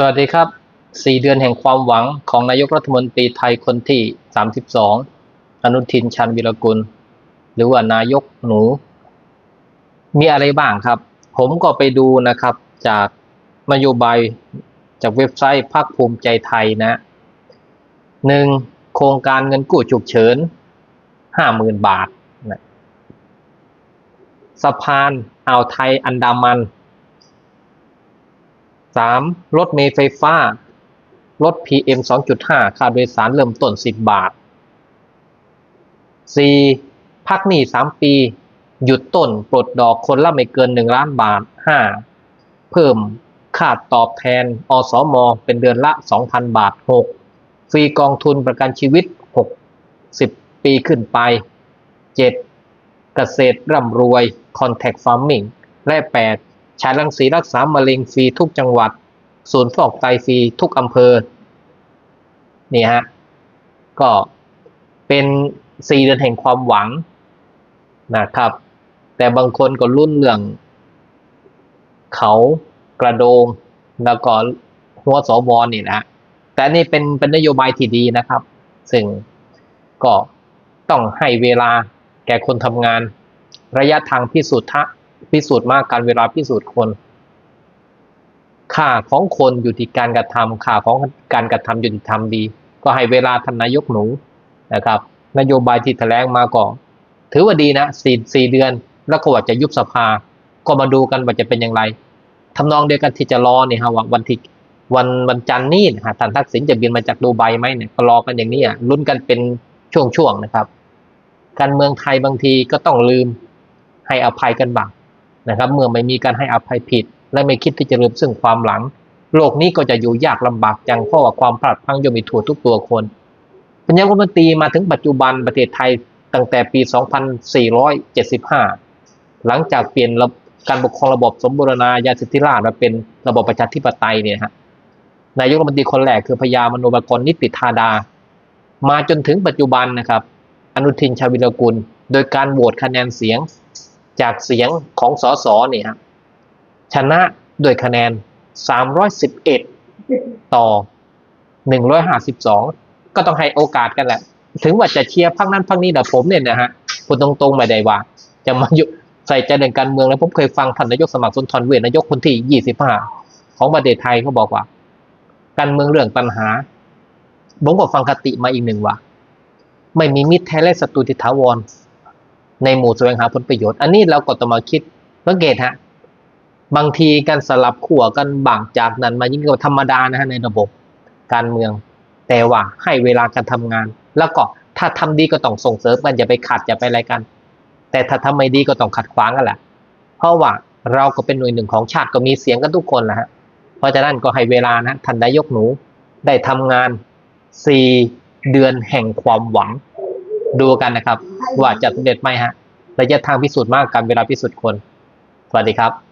สวัสดีครับสี่เดือนแห่งความหวังของนายกรัฐมนตรีไทยคนที่ 32 อนุทินชาญวิรกุล หรือว่านายกหนู มีอะไรบ้างครับ ผมก็ไปดูนะครับจากนโยบายจากเว็บไซต์พักภูมิใจไทยนะหนึ่งโครงการเงินกู้ฉุกเฉินห้าหมื่นบาทนะสะพานอ่าวไทยอันดามัน สามรถเมล์ไฟฟ้าลด PM 2.5 ค่าโดยสารเริ่มต้น 10 บาท 4. พักหนี้ 3 ปี หยุดต้นปลดดอกคนละไม่เกิน 1 ล้านบาท 5. เพิ่มค่าตอบแทน อสม เป็นเดือนละ 2,000 บาท 6. ฟรีกองทุนประกันชีวิต 60 ปีขึ้นไป 7. เกษตรร่ำรวย Contact Farming และ 8 ฉายรังสีรักษามะเร็งฟรีทุกจังหวัด ศูนย์ฟอกไตฟรีทุกอำเภอ นี่ฮะ ก็เป็นสี่เดือนแห่งความหวังนะครับ แต่บางคนก็รุ่นเรื่องเขากระโดง แล้วก็หัวสวนี่นะแต่นี่เป็นเป็นนโยบายที่ดีนะครับ ซึ่งก็ต้องให้เวลาแก่คนทำงาน ระยะทางพิสูจน์ทะ พิสูจน์มากการเวลาพิสูจน์คนค่าของคนอยู่ที่การกระทำค่าของการกระทำอยู่ที่ทำดี ก็ให้เวลาท่านนายกหนูนะครับ นโยบายที่แถลงมาก็ถือว่าดีนะสี่สี่เดือน แล้วก็ว่าจะยุบสภา ก็มาดูกันว่าจะเป็นอย่างไรทำนองเดียวกันที่จะรอเนี่ยฮะว่าวันที่วันวันจันทร์นี่นะฮะท่านทักษิณจะบินมาจากดูไบไหมเนี่ยก็รอกันอย่างนี้อะลุ้นกันเป็นช่วงๆนะครับ การเมืองไทยบางทีก็ต้องลืมให้อภัยกันบ้าง นะครับ เมื่อไม่มีการให้อภัยผิด และไม่คิดที่จะลืมซึ่งความหลัง โลกนี้ก็จะอยู่ยากลำบากจังเพราะว่าความพลาดพลั้งย่อมมีทั่วทุกตัวคนปัญญาวันตีมาถึงปัจจุบันประเทศไทยตั้งแต่ปี 2475 หลังจากเปลี่ยนระการปกครองระบบสมบูรณาญาสิทธิราชย์มาเป็นระบบประชาธิปไตยเนี่ยฮะนายกรัฐมนตรีคนแรกคือพญามโนบกรนิติธาดา มาจนถึงปัจจุบันนะครับ อนุทินชาญวิรกุล โดยการโหวตคะแนนเสียง จากเสียงของสสเนี่ยฮะชนะด้วยคะแนน 311 ต่อ 152 ก็ต้องให้โอกาสกันแหละ ถึงว่าจะเชียร์พักนั้นพักนี้แต่ผมเนี่ยนะฮะพูดตรงๆไม่ได้ว่า จะมาอยู่ใส่ใจเรื่องการเมืองแล้วผมเคยฟังท่านนายกสมัครสุนทรเวชนายกคนที่ 25 ของประเทศไทยเขาบอกว่า การเมืองเรื่องปัญหาผมก็ฟังคติมาอีกหนึ่งว่า ไม่มีมิตรแท้และศัตรูที่ถาวร ในหมู่แสวงหาผลประโยชน์ อันนี้เราก็ต้องมาคิดสังเกตฮะบางทีการสลับขั้วกันบางจากนั้นมายิ่งกว่าธรรมดานะฮะในระบบการเมือง แต่ว่าให้เวลาการทำงาน แล้วก็ถ้าทำดีก็ต้องส่งเสริมกันอย่าไปขัดอย่าไปอะไรกัน แต่ถ้าทำไม่ดีก็ต้องขัดขวางกันแหละเพราะว่าเราก็เป็นหน่วยหนึ่งของชาติก็มีเสียงกันทุกคนแหละฮะเพราะฉะนั้นก็ให้เวลานะท่านนายกหนูได้ทำงานสี่เดือนแห่งความหวังดูกันนะครับ ว่าจะสำเร็จไหมฮะระยะทางพิสูจน์มากกันเวลาพิสูจน์คน สวัสดีครับ